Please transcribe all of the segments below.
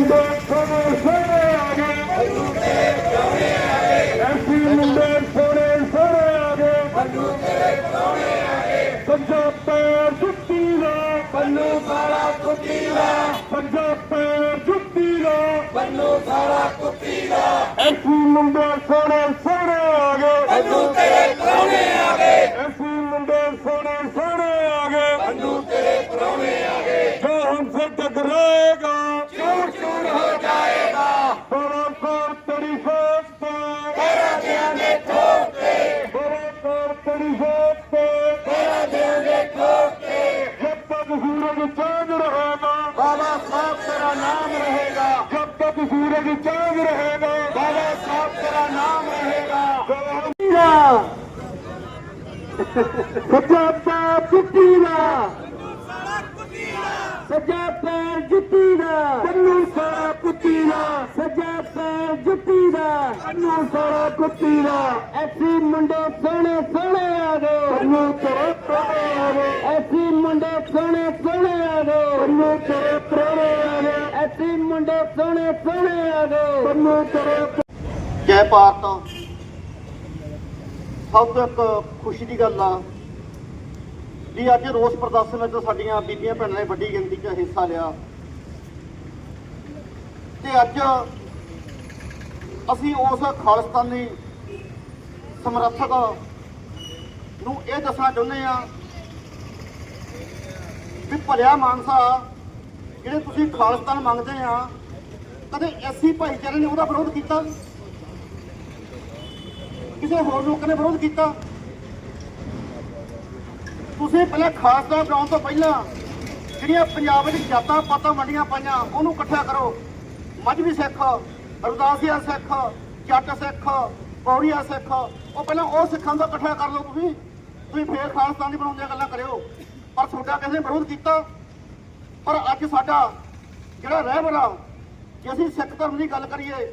ਮੁੰਡੇ ਕੋਰੇ ਸੋਹਣੇ ਆ ਗਏ। ਐਸੀ ਮੁੰਡੇ ਸੋਹਣੇ ਸੋਹਣੇ ਆ ਗਏ। ਪੰਨੂ ਤੇਰੇ ਪ੍ਰਾਹੁਣੇ ਆ ਗਏ ਸੱਜਾ ਪੈਰ ਜੁੱਤੀ ਦਾ। ਪੰਨੂ ਕਾਲਾ ਕੁੱਤੀ ਦਾ ਸੱਜਾ ਪੈਰ ਜੁੱਤੀ ਦਾ। ਪੰਨੂ ਕਾਲਾ ਕੁੱਤੀ ਦਾ ਐਸੀ ਮੁੰਡੇ ਸੋਹਣੇ ਸੋਹਣੇ ਆ ਗਏ। ਪੰਨੂ ਚਾਂਦ ਰਹੇਗਾ। ਬਾਬਾ ਸਾਹਿਬ ਤੇਰਾ ਨਾਮ ਰਹੇਗਾ। ਜਦ ਤੱਕ ਸੂਰਜ ਚਾਂਦ ਰਹੇਗਾ। ਬਾਬਾ ਸਾਹਿਬ ਤੇਰਾ ਨਾਮ ਰਹੇਗਾ। ਸੱਜਾ ਪੈਰ ਜੁੱਤੀ ਦਾ ਸੱਜਾ ਪੈਰ ਜੁੱਤੀ ਦਾ ਕੰਨੂ ਸਾਰਾ ਕੁੱਤੀ ਦਾ ਸੱਜਾ ਪੈਰ ਜੁੱਤੀ ਦਾ ਕੰਨੂ ਸਾਰਾ ਕੁੱਤੀ ਦਾ ਐਸੀ ਮੁੰਡੇ ਸੋਹਣੇ ਸੋਹਣੇ ਆ ਗਏ। ਕੰਨੂ ਤੇਰੇ ਆ ਗਏ। ਐਸੀ ਮੁੰਡੇ ਸੋਹਣੇ ਸੋਹਣੇ ਆ ਗਏ ਕੰਨੂ ਤੇਰੇ ਪ੍ਰਾਣੇ ਆ ਗਏ ਐਸੀ ਮੁੰਡੇ ਸੋਹਣੇ ਸੋਹਣੇ ਆ ਗਏ ਕੰਨੂ ਤੇਰੇ ਜੈ ਭਾਰਤ। ਸਭ ਤੋਂ ਇੱਕ ਖੁਸ਼ੀ ਦੀ ਗੱਲ ਆ ਵੀ ਅੱਜ ਰੋਸ ਪ੍ਰਦਰਸ਼ਨ ਵਿੱਚ ਸਾਡੀਆਂ ਬੀਬੀਆਂ ਭੈਣਾਂ ਨੇ ਵੱਡੀ ਗਿਣਤੀ 'ਚ ਹਿੱਸਾ ਲਿਆ। ਤੇ ਅੱਜ ਅਸੀਂ ਉਸ ਖਾਲਿਸਤਾਨੀ ਸਮਰੱਥਕ ਨੂੰ ਇਹ ਦੱਸਣਾ ਚਾਹੁੰਦੇ ਆ ਵੀ ਭਲਿਆ ਮਾਨਸਾ, ਜਿਹੜੇ ਤੁਸੀਂ ਖਾਲਿਸਤਾਨ ਮੰਗਦੇ ਆ, ਕਦੇ ਐਸੀ ਭਾਈਚਾਰੇ ਨੇ ਉਹਦਾ ਵਿਰੋਧ ਕੀਤਾ? ਕਿਸੇ ਹੋਰ ਲੋਕਾਂ ਨੇ ਵਿਰੋਧ ਕੀਤਾ? ਤੁਸੀਂ ਪਹਿਲਾਂ ਖਾਲਸਤਾਨ ਬਣਾਉਣ ਤੋਂ ਪਹਿਲਾਂ ਜਿਹੜੀਆਂ ਪੰਜਾਬ ਵਿੱਚ ਜਾਤਾਂ ਪਾਤਾਂ ਵੰਡੀਆਂ ਪਾਈਆਂ, ਉਹਨੂੰ ਇਕੱਠਾ ਕਰੋ। ਮਜਬੀ ਸਿੱਖ ਅਰਦਾਸੀਆ ਸਿੱਖ, ਜੱਟ ਸਿੱਖ ਪੌੜੀਆ ਸਿੱਖ, ਉਹ ਪਹਿਲਾਂ ਉਹ ਸਿੱਖਾਂ ਦਾ ਇਕੱਠਾ ਕਰ ਲਓ ਤੁਸੀਂ। ਤੁਸੀਂ ਫੇਰ ਖਾਲਸਤਾਨ ਦੀ ਬਣਾਉਣ ਦੀਆਂ ਗੱਲਾਂ ਕਰਿਓ। ਪਰ ਤੁਹਾਡਾ ਕਿਸੇ ਨੇ ਵਿਰੋਧ ਕੀਤਾ। ਪਰ ਅੱਜ ਸਾਡਾ ਜਿਹੜਾ ਰਹਿਬਰਾ ਜੇ ਅਸੀਂ ਸਿੱਖ ਧਰਮ ਦੀ ਗੱਲ ਕਰੀਏ,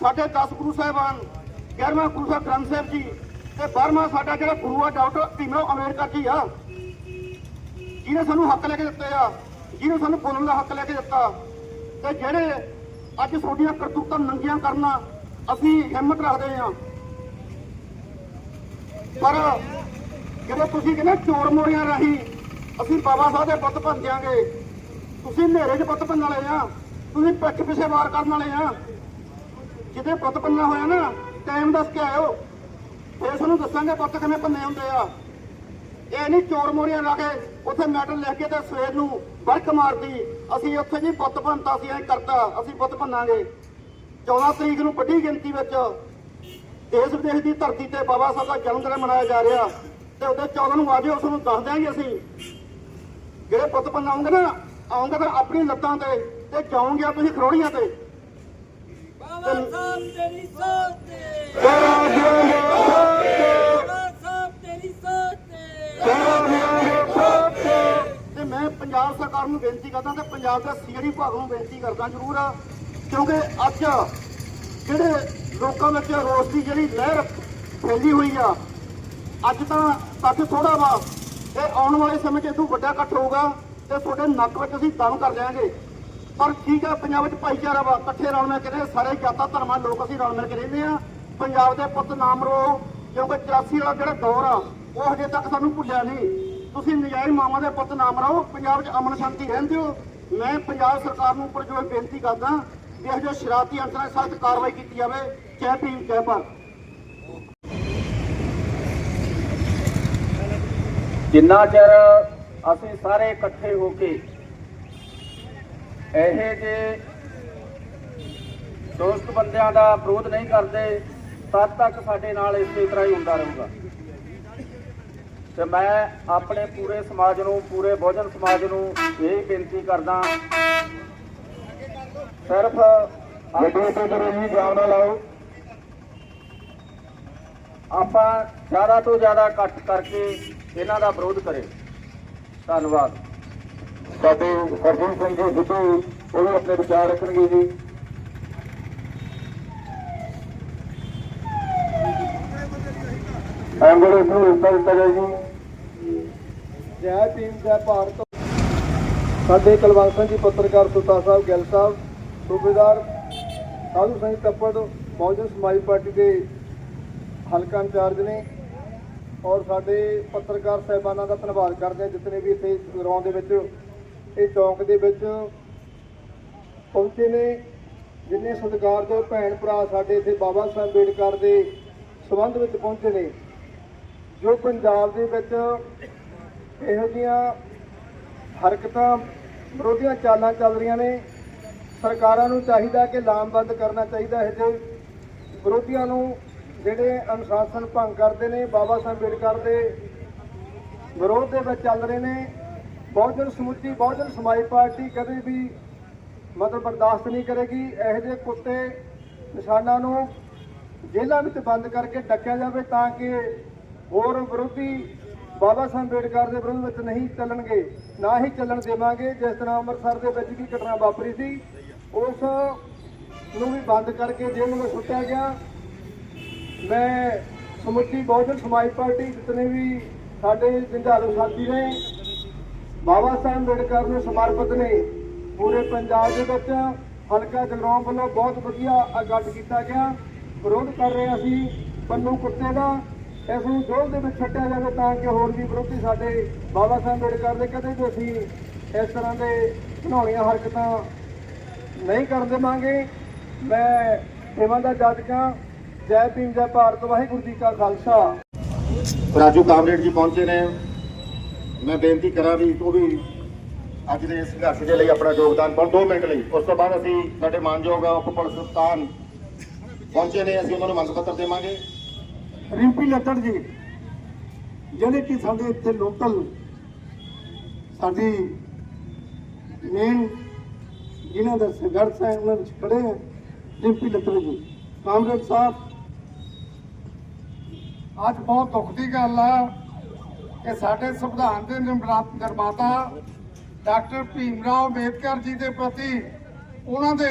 ਸਾਡੇ 10 ਗੁਰੂ ਸਾਹਿਬਾਨ 11ਵਾਂ ਗੁਰੂ ਸਾਹਿਬ ਗ੍ਰੰਥ ਸਾਹਿਬ ਜੀ ਤੇ 12ਵਾਂ ਸਾਡਾ ਜਿਹੜਾ ਗੁਰੂ ਆ, ਡਾਕਟਰ ਭੀਮਰਾਓ ਅੰਬੇਡਕਰ ਜੀ ਆ, ਜਿਹਨੇ ਸਾਨੂੰ ਹੱਕ ਲੈ ਕੇ ਦਿੱਤੇ ਆ, ਜਿਹਨੇ ਸਾਨੂੰ ਬੋਲਣ ਦਾ ਹੱਕ ਲੈ ਕੇ ਦਿੱਤਾ। ਤੇ ਜਿਹੜੇ ਅੱਜ ਤੁਹਾਡੀਆਂ ਕਰਤੂਤਾਂ ਨੰਗੀਆਂ ਕਰਨਾ ਅਸੀਂ ਹਿੰਮਤ ਰੱਖਦੇ ਆ। ਪਰ ਜਦੋਂ ਤੁਸੀਂ ਕਹਿੰਦੇ ਚੋਰ ਮੋਰੀਆਂ ਰਾਹੀਂ ਅਸੀਂ ਬਾਬਾ ਸਾਹਿਬ ਦੇ ਪੁੱਤ ਬਣ ਤੁਸੀਂ ਹਨੇਰੇ 'ਚ ਪੁੱਤ ਬਣਨ ਵਾਲੇ ਆ। ਤੁਸੀਂ ਪਿੱਠ ਪਿੱਛੇ ਵਾਰ ਕਰਨ ਵਾਲੇ ਆ। ਜਿਹਦੇ ਪੁੱਤ ਬੰਨਣਾ ਹੋਇਆ ਨਾ ਟਾਈਮ ਦੱਸ ਕੇ ਆਇਓ। ਫੇਰ ਤੁਹਾਨੂੰ ਦੱਸਾਂਗੇ ਪੁੱਤ ਕਿਵੇਂ ਭੰਨੇ ਹੁੰਦੇ ਆ। ਇਹ ਨਹੀਂ ਚੋਰ ਮੋਰੀਆਂ ਲਾ ਕੇ ਉੱਥੇ ਮੈਡਲ ਲਿਖ ਕੇ ਤੇ ਸਵੇਰ ਨੂੰ ਵਰਕ ਮਾਰਦੀ। ਅਸੀਂ ਉੱਥੇ ਜੀ ਪੁੱਤ ਭੰਨਤਾ ਸੀ, ਐ ਕਰਤਾ, ਅਸੀਂ ਪੁੱਤ ਬੰਨਾਂਗੇ 14 ਤਰੀਕ ਨੂੰ ਵੱਡੀ ਗਿਣਤੀ ਵਿੱਚ ਦੇਸ਼ ਵਿਦੇਸ਼ ਦੀ ਧਰਤੀ ਤੇ ਬਾਬਾ ਸਾਹਿਬ ਦਾ ਜਨਮ ਦਿਨ ਮਨਾਇਆ ਜਾ ਰਿਹਾ। ਤੇ ਉਹਦੇ 14 ਨੂੰ ਆਜੇ ਉਸ ਨੂੰ ਦੱਸ ਦਿਆਂਗੇ ਅਸੀਂ। ਜਿਹੜੇ ਪੁੱਤ ਬੰਨਾਉਂਗੇ ਨਾ ਆਉਂਗੇ ਤਾਂ ਆਪਣੀ ਲੱਤਾਂ ਤੇ ਤੇ ਜਾਓਗੇ ਤੁਸੀਂ ਖਰੋੜੀਆਂ ਤੇ। ਬਾਬਾ ਸਾਹਿਬ ਤੇਰੀ ਸੋਚ ਤੇ। ਤੇਰਾ ਦਿਆਂਗੇ ਠੋਕ ਕੇ ਬਾਬਾ ਸਾਹਿਬ ਤੇਰੀ ਸੋਚ ਤੇ। ਤੇਰਾ ਦਿਆਂਗੇ ਠੋਕ ਕੇ ਤੇ ਮੈਂ ਪੰਜਾਬ ਸਰਕਾਰ ਨੂੰ ਬੇਨਤੀ ਕਰਦਾ ਤੇ ਪੰਜਾਬ ਦੇ ਸੀਆਰਡੀ ਵਿਭਾਗ ਨੂੰ ਬੇਨਤੀ ਕਰਦਾ ਜ਼ਰੂਰ ਆ ਕਿਉਂਕਿ ਅੱਜ ਜਿਹੜੇ ਲੋਕਾਂ ਵਿੱਚ ਰੋਸ ਦੀ ਜਿਹੜੀ ਲਹਿਰ ਫੈਲੀ ਹੋਈ ਆ ਅੱਜ ਤਾਂ ਤੱਕ ਥੋੜਾ ਵਾ ਤੇ ਆਉਣ ਵਾਲੇ ਸਮੇਂ 'ਚ ਇਹ ਵੱਡਾ ਇਕੱਠ ਹੋਊਗਾ ਤੇ ਤੁਹਾਡੇ ਨੱਕ ਵਿੱਚ ਅਸੀਂ ਦਮ ਕਰ ਦਿਆਂਗੇ। ਪਰ ਠੀਕ ਆ ਪੰਜਾਬ ਵਿੱਚ ਭਾਈਚਾਰਾ ਵਾ, ਇਕੱਠੇ ਰਲ ਮਿਲ ਕੇ ਸਾਰੇ ਜਾਤਾਂ, ਧਰਮਾਂ, ਲੋਕ ਅਸੀਂ ਰਲ ਮਿਲ ਕੇ ਰਹਿੰਦੇ ਆ ਪੰਜਾਬ ਦੇ ਪੁੱਤ ਨਾਮ ਰੋ, ਕਿਉਂਕਿ 84 ਵਾਲਾ ਜਿਹੜਾ ਦੌਰ ਆ, ਉਹ ਹਜੇ ਤੱਕ ਸਾਨੂੰ ਭੁੱਲਿਆ ਨਹੀਂ। ਤੁਸੀਂ ਨਜਾਇਜ਼ ਮਾਵਾਂ ਦੇ ਪੁੱਤ ਨਾਮ ਰਾਓ ਪੰਜਾਬ 'ਚ ਅਮਨ ਸ਼ਾਂਤੀ ਰਹਿੰਦੇ ਹੋ ਮੈਂ ਪੰਜਾਬ ਸਰਕਾਰ ਨੂੰ ਉੱਪਰ ਜੋ ਬੇਨਤੀ ਕਰਦਾ ਵੀ ਇਹ ਜੋ ਸ਼ਰਾਰਤੀ ਅੰਸਰਾਂ ਸਖਤ ਕਾਰਵਾਈ ਕੀਤੀ ਜਾਵੇ ਜੈ ਭੀਮ ਜੈ ਭਾਰਤ। ਜਿੰਨਾ ਚਿਰ ਅਸੀਂ ਸਾਰੇ ਇਕੱਠੇ ਹੋ ਕੇ ਇਹੋ ਜੇ ਦੋਸਤ ਬੰਦਿਆਂ ਦਾ ਵਿਰੋਧ ਨਹੀਂ ਕਰਦੇ, ਤਦ ਤੱਕ ਸਾਡੇ ਨਾਲ ਇਸੇ ਤਰ੍ਹਾਂ ਹੀ ਹੁੰਦਾ ਰਹੂਗਾ। ਤੇ ਮੈਂ ਆਪਣੇ ਪੂਰੇ ਸਮਾਜ ਨੂੰ, ਪੂਰੇ ਬਹੁਜਨ ਸਮਾਜ ਨੂੰ ਇਹ ਬੇਨਤੀ ਕਰਦਾ ਸਿਰਫ ਗੱਡੀ ਤੇ ਜੀ ਜਾਮ ਨਾ ਲਾਓ। ਆਪਾਂ ਜ਼ਿਆਦਾ ਤੋਂ ਜ਼ਿਆਦਾ ਇਕੱਠ ਕਰਕੇ ਇਹਨਾਂ ਦਾ ਵਿਰੋਧ ਕਰੇ। ਧੰਨਵਾਦ। ਸਾਡੇ ਹਰਜੀਤ ਸਿੰਘ ਜੀ ਸਿੱਧੂ ਉਹ ਵੀ ਆਪਣੇ ਵਿਚਾਰ ਰੱਖਣਗੇ ਜੀ। ਐਂਬੂਲੈਂਸ ਨੂੰ ਰਸਤਾ ਦਿੱਤਾ ਜੀ। ਜੈ ਭੀਮ ਜੈ ਭਾਰਤ। ਸਾਡੇ ਕੁਲਵੰਤ ਸਿੰਘ ਜੀ ਪੱਤਰਕਾਰ ਸੁਤਾ ਸਾਹਿਬ ਗਿੱਲ ਸਾਹਿਬ ਸੂਬੇਦਾਰ ਸਾਧੂ ਸਿੰਘ ਤੱਪੜ ਬਹੁਜਨ ਸਮਾਜ ਪਾਰਟੀ ਦੇ ਹਲਕਾ ਇੰਚਾਰਜ ਨੇ ਔਰ ਸਾਡੇ ਪੱਤਰਕਾਰ ਸਹਿਬਾਨਾਂ ਦਾ ਧੰਨਵਾਦ ਕਰਦੇ ਹਾਂ, ਜਿਤਨੇ ਵੀ ਇੱਥੇ ਗਰਾਊਂਡ ਦੇ ਵਿੱਚ, ਇਹ ਚੌਂਕ ਦੇ ਵਿੱਚ ਪਹੁੰਚੇ ਨੇ, ਜਿੰਨੇ ਸਤਿਕਾਰਯੋਗ ਭੈਣ ਭਰਾ ਸਾਡੇ ਇੱਥੇ ਬਾਬਾ ਸਾਹਿਬ ਅੰਬੇਡਕਰ ਦੇ ਸੰਬੰਧ ਵਿੱਚ ਪਹੁੰਚੇ ਨੇ, ਜੋ ਪੰਜਾਬ ਦੇ ਵਿੱਚ ਇਹੋ ਜਿਹੀਆਂ ਹਰਕਤਾਂ ਵਿਰੋਧੀਆਂ ਚਾਲਾਂ ਚੱਲ ਰਹੀਆਂ ਨੇ, ਸਰਕਾਰਾਂ ਨੂੰ ਚਾਹੀਦਾ ਕਿ ਲਾਮਬੰਦ ਕਰਨਾ ਚਾਹੀਦਾ ਹੈ ਜੇ ਵਿਰੋਧੀਆਂ ਨੂੰ ਜਿਹੜੇ ਅਨੁਸ਼ਾਸਨ ਭੰਗ ਕਰਦੇ ਨੇ, ਬਾਬਾ ਸਾਹਿਬ ਅੰਬੇਡਕਰ ਦੇ ਵਿਰੋਧ ਦੇ ਵਿੱਚ ਚੱਲ ਰਹੇ ਨੇ ਬਹੁਜਨ ਸਮੁੱਚੀ ਬਹੁਜਨ ਸਮਾਜ ਪਾਰਟੀ ਕਦੇ ਵੀ ਮਤਲਬ ਬਰਦਾਸ਼ਤ ਨਹੀਂ ਕਰੇਗੀ। ਇਹੋ ਜਿਹੇ ਕੁੱਤੇ, ਨਿਸ਼ਾਨਾਂ ਨੂੰ ਜੇਲ੍ਹਾਂ ਵਿੱਚ ਬੰਦ ਕਰਕੇ ਡੱਕਿਆ ਜਾਵੇ ਤਾਂ ਕਿ ਹੋਰ ਵਿਰੋਧੀ ਬਾਬਾ ਸਾਹਿਬ ਅੰਬੇਡਕਰ ਦੇ ਵਿਰੋਧ ਵਿੱਚ ਨਹੀਂ ਚੱਲਣਗੇ, ਨਾ ਹੀ ਚੱਲਣ ਦੇਵਾਂਗੇ। ਜਿਸ ਤਰ੍ਹਾਂ ਅੰਮ੍ਰਿਤਸਰ ਦੇ ਵਿੱਚ ਵੀ ਘਟਨਾ ਵਾਪਰੀ ਸੀ, ਉਸ ਨੂੰ ਵੀ ਬੰਦ ਕਰਕੇ ਜੇਲ੍ਹ ਵਿੱਚ ਸੁੱਟਿਆ ਗਿਆ। ਮੈਂ ਸਮੁੱਚੀ ਬਹੁਜਨ ਸਮਾਜ ਪਾਰਟੀ ਜਿਤਨੇ ਵੀ ਸਾਡੇ ਜੰਝਾਰੂ ਸਾਥੀ ਨੇ, ਬਾਬਾ ਸਾਹਿਬ ਅੰਬੇਡਕਰ ਨੂੰ ਸਮਰਪਿਤ ਨੇ, ਪੂਰੇ ਪੰਜਾਬ ਦੇ ਵਿੱਚ ਹਲਕਾ ਜਗਰਾਉਂ ਵੱਲੋਂ ਬਹੁਤ ਵਧੀਆ ਇਕੱਠ ਕੀਤਾ ਗਿਆ। ਵਿਰੋਧ ਕਰ ਰਹੇ ਅਸੀਂ ਪੰਨੂ ਕੁੱਤੇ ਦਾ, ਇਸ ਨੂੰ ਜੋਲ ਦੇ ਵਿੱਚ ਛੱਡਿਆ ਜਾਵੇ ਤਾਂ ਕਿ ਹੋਰ ਵੀ ਵਿਰੋਧੀ ਸਾਡੇ ਬਾਬਾ ਸਾਹਿਬ ਅੰਬੇਡਕਰ ਦੇ ਕਦੇ ਵੀ ਅਸੀਂ ਇਸ ਤਰ੍ਹਾਂ ਦੇ ਘਿਨਾਉਣੀਆਂ ਹਰਕਤਾਂ ਨਹੀਂ ਕਰਨ ਦੇਵਾਂਗੇ। ਮੈਂ ਸੇਵਾ ਦਾ ਜਾਦਕਾਂ ਜੈ ਭੀਮ ਜੈ ਭਾਰਤ ਵਾਹਿਗੁਰੂ ਜੀ ਕਾ ਖਾਲਸਾ। ਰਾਜੂ ਕਾਮਰੇਡ ਜੀ ਪਹੁੰਚੇ ਨੇ। ਮੈਂ ਬੇਨਤੀ ਕਰਾਂ ਵੀ ਉਹ ਵੀ ਅੱਜ ਦੇ ਇਸ ਸੰਘਰਸ਼ ਦੇ ਲਈ ਆਪਣਾ ਯੋਗਦਾਨ ਪਾਉਣ 2 ਮਿੰਟ ਲਈ। ਉਸ ਤੋਂ ਬਾਅਦ ਅਸੀਂ ਸਾਡੇ ਮਾਨਯੋਗ ਉਪ ਪੁਲਿਸ ਕਪਤਾਨ ਪਹੁੰਚੇ ਨੇ ਅਸੀਂ ਉਹਨਾਂ ਨੂੰ ਮੰਗ ਪੱਤਰ ਦੇਵਾਂਗੇ। ਰਿੰਪੀ ਲੱਤੜ ਜੀ ਜਿਹੜੇ ਕਿ ਸਾਡੇ ਇੱਥੇ ਲੋਕਲ ਸਾਡੀ ਮੇਨ ਜਿਨ੍ਹਾਂ ਦਾ ਸੰਘਰਸ਼ ਹੈ ਉਹਨਾਂ ਵਿੱਚ ਖੜੇ ਹੈ ਰਿੰਪੀ ਲੱਤੜ ਜੀ। ਕਾਮਰੇਡ ਸਾਹਿਬ ਅੱਜ ਬਹੁਤ ਦੁੱਖ ਦੀ ਗੱਲ ਆ ਕਿ ਸਾਡੇ ਸੰਵਿਧਾਨ ਦੇ ਨਿਰਮਾਤਾ ਡਾਕਟਰ ਭੀਮ ਰਾਓ ਅੰਬੇਦਕਰ ਜੀ ਦੇ ਪ੍ਰਤੀ ਉਹਨਾਂ ਦੇ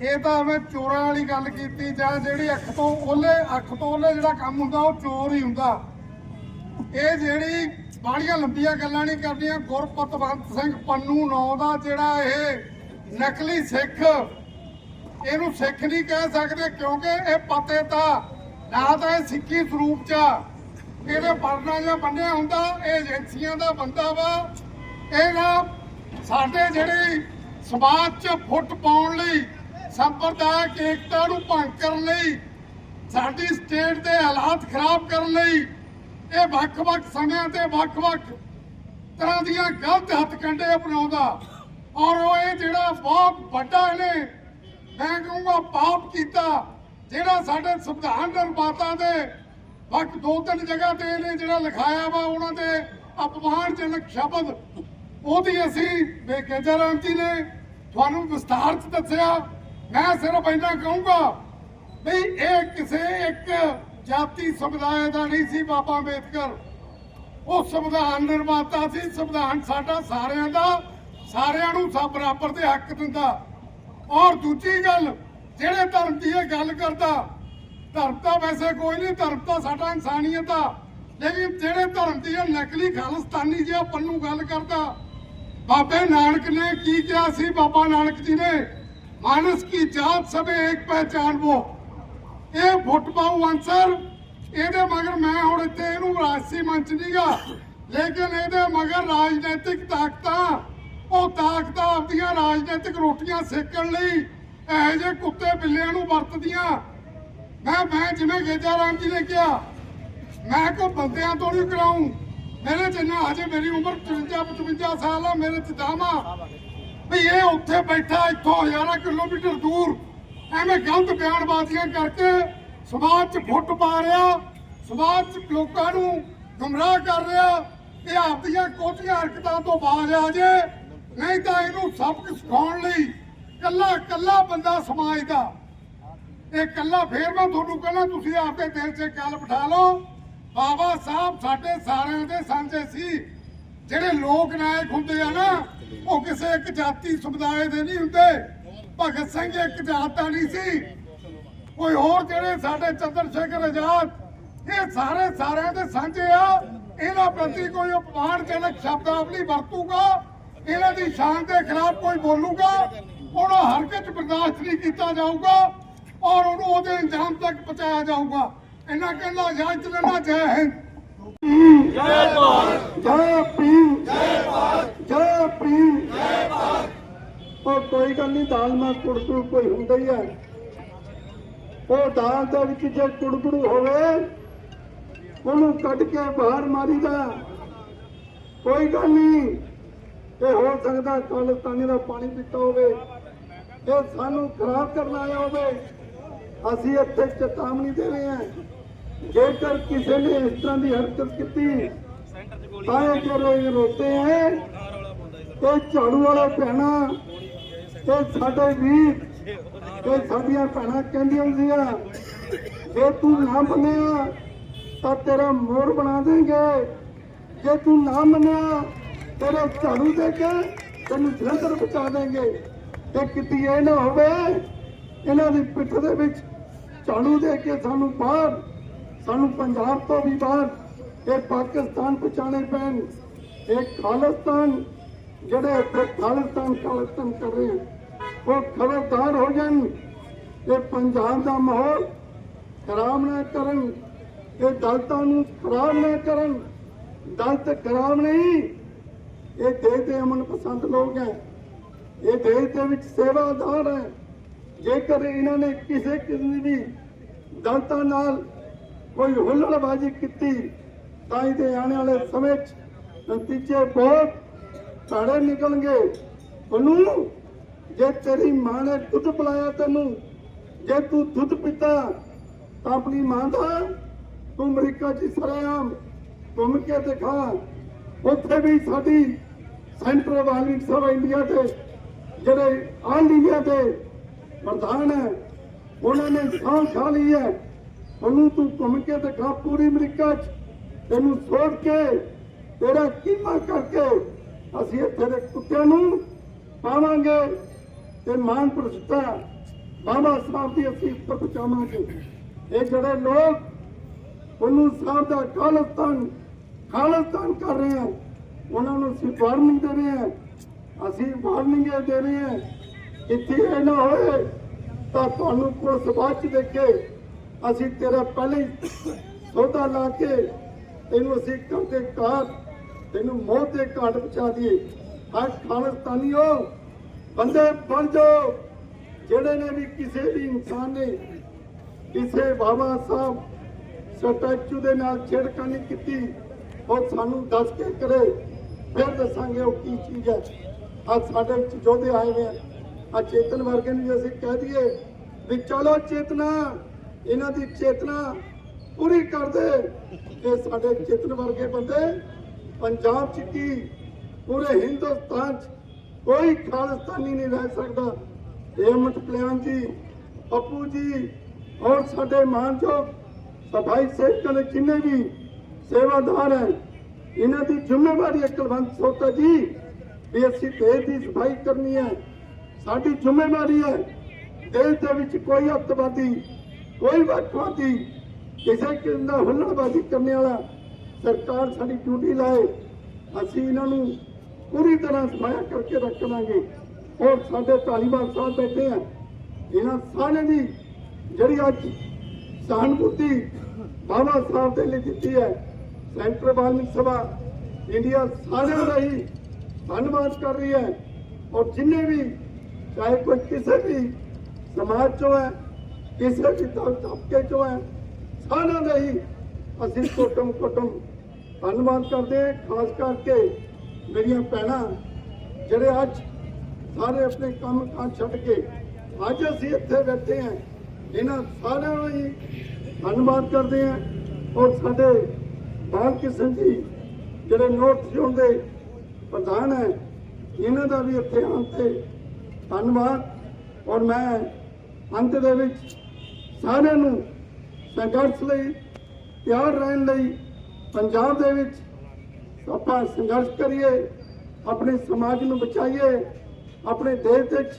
ਇਹ ਤਾਂ ਐਵੇਂ ਚੋਰਾਂ ਵਾਲੀ ਗੱਲ ਕੀਤੀ ਜਾਂ ਜਿਹੜੀ ਅੱਖ ਤੋਂ ਉਹਲੇ ਅੱਖ ਤੋਂ ਉਹਲੇ ਜਿਹੜਾ ਕੰਮ ਹੁੰਦਾ, ਉਹ ਚੋਰ ਹੀ ਹੁੰਦਾ। ਇਹ ਜਿਹੜੀ ਬਾੜੀਆਂ ਲੰਬੀਆਂ ਗੱਲਾਂ ਨਹੀਂ ਕਰਦੀਆਂ ਗੁਰਪਤਵੰਤ ਸਿੰਘ ਪੰਨੂ ਨੌ ਦਾ ਜਿਹੜਾ ਇਹ ਨਕਲੀ ਸਿੱਖ, ਇਹਨੂੰ ਸਿੱਖ ਨਹੀਂ ਕਹਿ ਸਕਦੇ ਕਿਉਂਕਿ ਇਹ ਪਤੇ ਤਾਂ ਨਾ ਤਾਂ ਇਹ ਸਿੱਖੀ ਸਰੂਪ ਚ ਇਹਦੇ ਪਰਨਾ ਜਾਂ ਬੰਨਿਆ ਹੁੰਦਾ, ਇਹ ਏਜੰਸੀਆਂ ਦਾ ਬੰਦਾ ਵਾ। ਇਹ ਨਾ ਸਾਡੇ ਜਿਹੜੇ ਸਮਾਜ 'ਚ ਫੁੱਟ ਪਾਉਣ ਲਈ, ਸੰਪਰਦਾਇਕ ਏਕਤਾ ਨੂੰ ਭੰਗ ਕਰਨ ਲਈ, ਸਾਡੀ ਸਟੇਟ ਦੇ ਹਾਲਾਤ ਖਰਾਬ ਕਰਨ ਲਈ, ਇਹ ਵੱਖ-ਵੱਖ ਸਮਿਆਂ ਤੇ ਵੱਖ-ਵੱਖ ਤਰ੍ਹਾਂ ਦੀਆਂ ਗਲਤ ਹੱਥਕੰਡੇ ਅਪਣਾਉਂਦਾ। ਔਰ ਉਹ ਇਹ ਜਿਹੜਾ ਬਹੁਤ ਵੱਡਾ ਇਹਨੇ ਮੈਂ ਕਹੂੰਗਾ ਪਾਪ ਕੀਤਾ ਜਿਹੜਾ ਸਾਡੇ ਸੰਵਿਧਾਨ ਨਿਰਮਾਤਾ ਦੇ ਵਕਤ ਦੋ ਤਿੰਨ ਜਗ੍ਹਾ ਤੇ ਇਹਨੇ ਜਿਹੜਾ ਲਿਖਾਇਆ ਵਾ, ਉਹਨਾਂ ਦੇ ਅਪਮਾਨਜਨਕ ਸ਼ਬਦ, ਉਹਦੀ ਅਸੀਂ ਬੇਕੇਜਾ ਜੀ ਨੇ ਤੁਹਾਨੂੰ ਵਿਸਥਾਰ ਚ ਦੱਸਿਆ। ਮੈਂ ਸਿਰਫ ਇੰਨਾ ਕਹੂੰਗਾ ਵੀ ਇਹ ਕਿਸੇ ਇੱਕ ਜਾਤੀ ਸਮੁਦਾਇ ਦਾ ਨਹੀਂ ਸੀ ਬਾਬਾ ਅੰਬੇਦਕਰ। ਉਹ ਸੰਵਿਧਾਨ ਨਿਰਮਾਤਾ ਸੀ, ਸੰਵਿਧਾਨ ਸਾਡਾ ਸਾਰਿਆਂ ਦਾ, ਸਾਰਿਆਂ ਨੂੰ ਸਭ ਬਰਾਬਰ ਦੇ ਹੱਕ ਦਿੰਦਾ। ਔਰ ਦੂਜੀ ਗੱਲ ਜਿਹੜੇ ਧਰਮ ਦੀ ਇਹ ਗੱਲ ਕਰਦਾ, ਧਰਮ ਤਾਂ ਵੈਸੇ ਕੋਈ ਨਹੀਂ, ਧਰਮ ਤਾਂ ਸਾਡਾ ਇਨਸਾਨੀਅਤ ਆ। ਲੇਕਿਨ ਜਿਹੜੇ ਧਰਮ ਦੀ ਇਹ ਨਕਲੀ ਖਾਲਿਸਤਾਨੀ ਜਿਹਾ ਪੰਨੂ ਗੱਲ ਕਰਦਾ, ਬਾਬੇ ਨਾਨਕ ਨੇ ਕੀ ਕਿਹਾ ਸੀ? ਬਾਬਾ ਨਾਨਕ ਜੀ ਨੇ, ਮਾਨਸ ਕੀ ਜਾਤ ਸਭੇ ਇੱਕ ਪਹਿਚਾਨ ਵੋ ਇਹ ਫੁੱਟ ਆਨਸਰ ਇਹਦੇ ਮਗਰ ਮੈਂ ਹੁਣ ਇੱਥੇ ਇਹਨੂੰ ਰਾਜਸੀ ਮੰਚ ਨਹੀਂਗਾ ਲੇਕਿਨ ਇਹਦੇ ਮਗਰ ਰਾਜਨੀਤਿਕ ਤਾਕਤਾਂ, ਉਹ ਤਾਕਤਾਂ ਆਪਦੀਆਂ ਰਾਜਨੀਤਿਕ ਰੋਟੀਆਂ ਸੇਕਣ ਲਈ ਇਹੋ ਜਿਹੇ ਕੁੱਤੇ ਬਿੱਲਿਆਂ ਨੂੰ ਵਰਤਦੀਆਂ। ਮੈਂ ਮੈਂ ਜਿਵੇਂ ਗੇਜਾ ਰਾਮ ਜੀ ਨੇ ਕਿਹਾ, ਮੈਂ ਕੋ ਬੰਦਿਆਂ ਤੋਂ ਨਹੀਂ ਕਰਾਉਂ ਮੇਰੇ ਜਿੰਨਾ ਹਜੇ ਮੇਰੀ ਉਮਰ 54 55 ਸਾਲ ਆ, ਮੇਰੇ ਚ ਵੀ ਇਹ ਉੱਥੇ ਬੈਠਾ, ਇੱਥੋਂ ਹਜ਼ਾਰਾਂ ਕਿਲੋਮੀਟਰ ਦੂਰ। ਐਵੇਂ ਗਲਤ ਬਿਆਨਬਾਜ਼ੀਆਂ ਕਰਕੇ ਸਮਾਜ 'ਚ ਫੁੱਟ ਪਾ ਰਿਹਾ, ਸਮਾਜ 'ਚ ਲੋਕਾਂ ਨੂੰ ਗੁੰਮਰਾਹ ਕਰ ਰਿਹਾ। ਇਹ ਆਪਦੀਆਂ ਕੋਟੀਆਂ ਹਰਕਤਾਂ ਤੋਂ ਬਾਜ਼ ਆ ਜੇ, ਨਹੀਂ ਤਾਂ ਇਹਨੂੰ ਸਬਕ ਸਿਖਾਉਣ ਲਈ ਕੱਲਾ ਕੱਲਾ ਬੰਦਾ ਸਮਾਜ ਦਾ। ਇਹ ਕੱਲਾ ਫੇਰ ਮੈਂ ਤੁਹਾਨੂੰ ਕਹਿੰਦਾ, ਤੁਸੀਂ ਆਪਦੇ ਦਿਲ 'ਚ ਗੱਲ ਬਿਠਾ ਲਓ। ਬਾਬਾ ਸਾਹਿਬ ਸਾਡੇ ਸਾਰਿਆਂ ਦੇ ਸਾਂਝੇ ਸੀ। ਜਿਹੜੇ ਲੋਕ ਨਾਇਕ ਹੁੰਦੇ ਆ ਨਾ, ਉਹ ਕਿਸੇ ਇੱਕ ਜਾਤੀ ਸਮੁਦਾਇ ਦੇ ਨਹੀਂ ਹੁੰਦੇ। ਭਗਤ ਸਿੰਘ ਇੱਕ ਜਾਤ ਦਾ ਨਹੀਂ ਸੀ। ਕੋਈ ਹੋਰ ਜਿਹੜੇ ਸਾਡੇ ਚੰਦਰ ਸ਼ੇਖਰ ਆਜ਼ਾਦ, ਇਹ ਸਾਰੇ ਸਾਰਿਆਂ ਦੇ ਸਾਂਝੇ ਆ। ਇਹਨਾਂ ਪ੍ਰਤੀ ਕੋਈ ਅਪਮਾਨਜਨਕ ਸ਼ਬਦਾਵਲੀ ਵਰਤੂਗਾ। ਇਹਨਾਂ ਦੀ ਸ਼ਾਨ ਦੇ ਖਿਲਾਫ ਕੋਈ ਬੋਲੂਗਾ। ਉਹਨੂੰ ਹਰਕਤ ਬਰਦਾਸ਼ਤ ਨਹੀਂ ਕੀਤਾ ਜਾਊਗਾ ਔਰ ਉਹਨੂੰ ਉਹਦੇ ਅੰਜਾਮ ਤੱਕ ਪਹੁੰਚਾਇਆ ਜਾਊਗਾ। ਇਹਨਾਂ ਕਹਿੰਦਾ ਇਜਾਜ਼ਤ ਲੈਣਾ ਜੈ ਹਿੰਦ। ਜੈ ਭੀਮ ਜੈ ਭਾਰਤ। ਜੈ ਭੀਮ। ਜੈ ਭਾਰਤ ਉਹ ਕੋਈ ਗੱਲ ਨਹੀਂ ਦਾਲ ਮਾ ਕੁੜਕੜੂ ਕੋਈ ਹੁੰਦਾ ਹੀ ਹੈ। ਉਹ ਦਾਲ ਦੇ ਵਿੱਚ ਜੇ ਕੁੜਕੜੂ ਹੋਵੇ ਉਹਨੂੰ ਕੱਢ ਕੇ ਬਾਹਰ ਮਾਰੀਦਾ। ਕੋਈ ਗੱਲ ਨਹੀਂ। ਇਹ ਹੋ ਸਕਦਾ ਖਾਲਿਸਤਾਨੀ ਦਾ ਪਾਣੀ ਪੀਤਾ ਹੋਵੇ। ਇਹ ਸਾਨੂੰ ਖਰਾਬ ਕਰਨ ਆਇਆ ਹੋਵੇ, ਅਸੀਂ ਇੱਥੇ ਚੇਤਾਵਨੀ ਦੇ ਰਹੇ ਹਾਂ। ਜੇਕਰ ਕਿਸੇ ਨੇ ਇਸ ਤਰ੍ਹਾਂ ਦੀ ਹਰਕਤ ਕੀਤੀ, ਤਾਂ ਇਹ ਜੋ ਰੋਤੇ ਹੈ, ਇਹ ਝਾੜੂ ਵਾਲਾ ਭੈਣਾ, ਇਹ ਸਾਡੇ ਵੀਰ ਤੇ ਸਾਡੀਆਂ ਭੈਣਾਂ ਕਹਿੰਦੀਆਂ ਹੁੰਦੀਆਂ, ਜੇ ਤੂੰ ਨਾ ਮੰਨਿਆ, ਤਾਂ ਤੇਰਾ ਮੋਰ ਬਣਾ ਦੇਂਗੇ ਜੇ ਤੂੰ ਨਾ ਮੰਨਿਆ, ਤੇਰੇ ਝਾੜੂ ਦੇ ਕੇ ਤੈਨੂੰ ਜਲੰਧਰ ਪਹੁੰਚਾ ਦੇਂਗੇ ਤੇ ਕਿਤੇ ਇਹ ਨਾ ਹੋਵੇ, ਇਹਨਾਂ ਦੀ ਪਿੱਠ ਦੇ ਵਿੱਚ ਝਾੜੂ ਦੇ ਕੇ ਸਾਨੂੰ ਬਾਹਰ, ਸਾਨੂੰ ਪੰਜਾਬ ਤੋਂ ਵੀ ਬਾਹਰ, ਇਹ ਪਾਕਿਸਤਾਨ ਪਹੁੰਚਾਣੇ ਪੈਣ। ਇਹ ਖਾਲਿਸਤਾਨ, ਜਿਹੜੇ ਖਾਲਿਸਤਾਨ ਖਾਲਿਸਤਾਨ ਕਰ ਰਹੇ ਉਹ ਖਬਰਦਾਰ ਹੋ ਜਾਣ। ਇਹ ਪੰਜਾਬ ਦਾ ਮਾਹੌਲ ਖਰਾਬ ਨਾ ਕਰਨ, ਇਹ ਦਲਤਾਂ ਨੂੰ ਖਰਾਬ ਨਾ ਕਰਨ। ਦਲਤ ਖਰਾਬ ਨਹੀਂ, ਇਹ ਦੇਸ਼ ਦੇ ਅਮਨ ਪਸੰਦ ਲੋਕ ਹੈ। ਇਹ ਦੇਸ਼ ਦੇ ਵਿੱਚ ਸੇਵਾਦਾਰ ਹੈ। ਜੇਕਰ ਇਹਨਾਂ ਨੇ ਕਿਸੇ ਕਿਸਮ ਦੀ ਦਲਤਾਂ ਨਾਲ ਕੋਈ ਹੁੱਲੜਬਾਜ਼ੀ ਕੀਤੀ, ਤਾਂ ਇਹਦੇ ਆਉਣ ਵਾਲੇ ਸਮੇਂ 'ਚ ਨਤੀਜੇ ਬਹੁਤ ਭੈੜੇ ਨਿਕਲਣਗੇ। ਉਹਨੂੰ ਜੇ ਤੇਰੀ ਮਾਂ ਨੇ ਦੁੱਧ ਪਿਲਾਇਆ ਤੈਨੂੰ, ਜੇ ਤੂੰ ਦੁੱਧ ਪੀਤਾ, ਤਾਂ ਆਪਣੀ ਮਾਂ ਦਾ ਤੂੰ ਅਮਰੀਕਾ 'ਚ ਸਰੇਆਮ ਘੁੰਮ ਕੇ ਦਿਖਾ। ਉੱਥੇ ਵੀ ਸਾਡੀ ਸੈਂਟਰ ਵਾਲਿੰਗ ਸਭਾ ਇੰਡੀਆ ਦੇ ਜਿਹੜੇ ਆਲ ਇੰਡੀਆ ਪ੍ਰਧਾਨ ਹੈ, ਉਹਨਾਂ ਨੇ ਸਾਹ ਖਾ ਲਈ ਹੈ। ਉਹਨੂੰ ਤੂੰ ਘੁੰਮ ਕੇ ਦਿਖਾ ਪੂਰੀ ਅਮਰੀਕਾ 'ਚ। ਤੈਨੂੰ ਛੋੜ ਕੇ, ਤੇਰਾ ਕੀਮਾ ਕਰਕੇ ਅਸੀਂ ਇੱਥੇ ਦੇ ਕੁੱਤਿਆਂ ਨੂੰ ਪਾਵਾਂਗੇ ਤੇ ਮਾਨ ਪ੍ਰਸਤਾ ਬਾਬਾ ਸਾਹਿਬ ਦੀ ਅਸੀਂ ਉੱਪਰ ਪਹੁੰਚਾਵਾਂਗੇ। ਇਹ ਜਿਹੜੇ ਲੋਕ ਉਹਨੂੰ ਸਾਹਿਬ ਦਾ ਖਾਲਸਤਾਨ ਖਾਲਸਤਾਨ ਕਰ ਰਹੇ ਆ ਉਹਨਾਂ ਨੂੰ ਅਸੀਂ ਵਾਰਨਿੰਗ ਦੇ ਰਹੇ ਆ ਅਸੀਂ ਵਾਰਨਿੰਗ ਇਹ ਦੇ ਰਹੇ ਆ ਇੱਥੇ ਇਹ ਨਾ ਹੋਏ, ਤਾਂ ਤੁਹਾਨੂੰ ਪੁਲਿਸ ਬਾਅਦ ਚ ਦੇਖੇ। ਅਸੀਂ ਤੇਰਾ ਪਹਿਲੇ ਹੀ ਲਾ ਕੇ ਤੈਨੂੰ ਅਸੀਂ ਕਰਦੇ ਕਾਰ ਤੈਨੂੰ ਮੌਤ ਦੇ ਘਾਟ ਪਹੁੰਚਾ ਦਈਏ। ਅੱਜ ਖਾਲਿਸਤਾਨੀਓ ਬੰਦੇ ਬਣ ਜਾਓ। ਜਿਹੜੇ ਨੇ ਵੀ ਕਿਸੇ ਵੀ ਇਨਸਾਨ ਨੇ, ਕਿਸੇ ਬਾਬਾ ਸਾਹਿਬ ਸਟੈਚੂ ਦੇ ਨਾਲ ਛੇੜਖਾਨੀ ਕੀਤੀ, ਉਹ ਸਾਨੂੰ ਦੱਸ ਕੇ ਕਰੇ। ਫਿਰ ਦੱਸਾਂਗੇ ਉਹ ਕੀ ਚੀਜ਼ ਹੈ। ਅੱਜ ਸਾਡੇ ਵਿੱਚ ਯੋਧੇ ਆਏ ਹੋਏ ਆ। ਆ ਚੇਤਨ ਵਰਗੇ ਨੂੰ ਜੇ ਅਸੀਂ ਕਹਿ ਦਈਏ ਵੀ ਚਲੋ ਚੇਤਨਾ, ਇਹਨਾਂ ਦੀ ਚੇਤਨਾ ਪੂਰੀ ਕਰ ਦੇ ਇਹ ਸਾਡੇ ਚੇਤਨ ਵਰਗੇ ਬੰਦੇ ਪੰਜਾਬ ਚ ਕੀ, ਪੂਰੇ ਹਿੰਦੁਸਤਾਨ ਚ ਕੋਈ ਖਾਲਿਸਤਾਨੀ ਨਹੀਂ ਰਹਿ ਸਕਦਾ। ਇਹ ਅਮਿਤ ਜੀ, ਪੱਪੂ ਜੀ ਔਰ ਸਾਡੇ ਮਾਨਯੋਗ ਸਫ਼ਾਈ ਸੇਵਕਾਂ ਦੇ ਜਿੰਨੇ ਵੀ ਸੇਵਾਦਾਰ ਹੈ, ਇਹਨਾਂ ਦੀ ਜ਼ਿੰਮੇਵਾਰੀ ਹੈ ਕੁਲਵੰਤ ਸੋਤਾ ਜੀ। ਵੀ ਅਸੀਂ ਦੇਸ਼ ਦੀ ਸਫ਼ਾਈ ਕਰਨੀ ਹੈ। ਸਾਡੀ ਜ਼ਿੰਮੇਵਾਰੀ ਹੈ। ਦੇਸ਼ ਦੇ ਵਿੱਚ ਕੋਈ ਅੱਤਵਾਦੀ, ਕੋਈ ਵੱਖਵਾਦੀ, ਕਿਸੇ ਕਿਸਮ ਦਾ ਹੁੱਲੜਬਾਜ਼ੀ ਕਰਨ ਵਾਲਾ ਸਰਕਾਰ ਸਾਡੀ ਡਿਊਟੀ ਲਾਏ। ਅਸੀਂ ਇਹਨਾਂ ਨੂੰ ਪੂਰੀ ਤਰ੍ਹਾਂ ਸਫਾਇਆ ਕਰਕੇ ਰੱਖ ਰੱਖਾਂਗੇ। ਔਰ ਸਾਡੇ ਤਾਲੀਬਾਨ ਸਾਹਿਬ ਬੈਠੇ ਆ। ਇਹਨਾਂ ਸਾਰਿਆਂ ਦੀ ਜਿਹੜੀ ਅੱਜ ਸਹਾਨੁਭੂਤੀ ਬਾਬਾ ਸਾਹਿਬ ਦੇ ਲਈ ਦਿੱਤੀ ਹੈ। ਸੈਂਟਰ ਵਾਲਮੀਕ ਸਭਾ, ਇੰਡੀਆ ਸਾਰਿਆਂ ਦਾ ਹੀ ਧੰਨਵਾਦ ਕਰ ਰਹੀ ਹੈ ਔਰ ਜਿੰਨੇ ਵੀ, ਚਾਹੇ ਕੋਈ ਕਿਸੇ ਵੀ ਸਮਾਜ ਚੋਂ ਹੈ, ਕਿਸੇ ਵੀ ਤਬਕੇ ਚੋਂ ਹੈ, ਸਾਰਿਆਂ ਦਾ ਹੀ ਅਸੀਂ ਕੁਟਮ ਕੁਟਮ ਧੰਨਵਾਦ ਕਰਦੇ ਹਾਂ, ਖਾਸ ਕਰਕੇ ਮੇਰੀਆਂ ਭੈਣਾਂ, ਜਿਹੜੇ ਅੱਜ ਸਾਰੇ ਆਪਣੇ ਕੰਮ ਕਾਜ ਛੱਡ ਕੇ ਅੱਜ ਅਸੀਂ ਇੱਥੇ ਬੈਠੇ ਹਾਂ, ਇਹਨਾਂ ਸਾਰਿਆਂ ਦਾ ਹੀ ਧੰਨਵਾਦ ਕਰਦੇ ਹਾਂ। ਔਰ ਸਾਡੇ ਬਾਲ ਕਿਸ਼ਨ ਜੀ, ਜਿਹੜੇ ਨੋਰਥ ਜ਼ੋਨ ਦੇ ਪ੍ਰਧਾਨ ਹੈ। ਇਹਨਾਂ ਦਾ ਵੀ ਇੱਥੇ ਆਉਣ ਤੇ ਧੰਨਵਾਦ। ਔਰ ਮੈਂ ਅੰਤ ਦੇ ਵਿੱਚ ਸਾਰਿਆਂ ਨੂੰ ਸੰਘਰਸ਼ ਲਈ, ਤਿਆਰ ਰਹਿਣ ਲਈ ਪੰਜਾਬ ਦੇ ਵਿੱਚ ਆਪਾਂ ਸੰਘਰਸ਼ ਕਰੀਏ, ਆਪਣੇ ਸਮਾਜ ਨੂੰ ਬਚਾਈਏ, ਆਪਣੇ ਦੇਸ਼ ਵਿੱਚ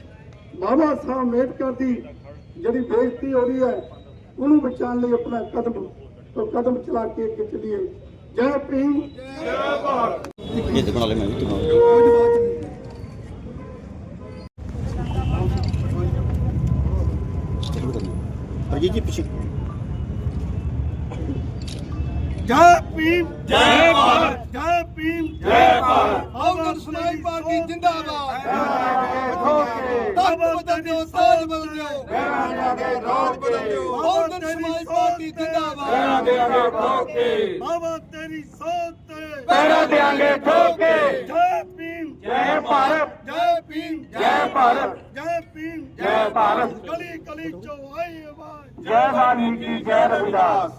ਬਾਬਾ ਸਾਹਿਬ ਅੰਬੇਡਕਰ ਦੀ ਜਿਹੜੀ ਬੇਇੱਜ਼ਤੀ ਹੋ ਰਹੀ ਹੈ, ਉਹਨੂੰ ਬਚਾਉਣ ਲਈ ਆਪਣਾ ਕਦਮ ਤੋਂ ਕਦਮ ਚਲਾ ਕੇ ਅੱਗੇ ਚੱਲੀਏ। ਜੈ ਭੀਮ। ਇਹ ਤੇ ਬਣਾ ਲੈ ਮੈਂ ਵੀ ਬਤਾ ਦਿਓ। ਅਜੇ ਜੀ ਪਿੱਛੇ। ਜੈ ਭੀਮ ਜੈ ਭਾਰਤ ਜੈ ਭੀਮ ਜੈ ਭਾਰਤ। ਆਉਂਦਰ ਸਮਾਜ ਪਾਰਟੀ ਜਿੰਦਾਬਾਦ। ਤਖਤ ਬਦਲ ਦਿਓ ਸਾਜ ਬਦਲ ਦਿਓ। ਰਾਜ ਬਦਲ ਦਿਓ ਆਉਂਦਰ ਸਮਾਜ ਪਾਰਟੀ ਜਿੰਦਾਬਾਦ ਬਾਬਾ ਤੇਰੀ ਸੋਚ। ਪੈਰਾ ਦੇਾਂਗੇ ਠੋਕੇ। ਜੈ ਭੀਮ ਜੈ ਭਾਰਤ। ਜੈ ਭੀਮ ਜੈ ਭਾਰਤ। ਜੈ ਭੀਮ ਜੈ ਭਾਰਤ। ਗਲੀ ਚੋਂ ਆਈ ਆਵਾਜ਼। ਜੈ ਵਾਲਮੀਕੀ ਜੈ ਰਵਿਦਾਸ।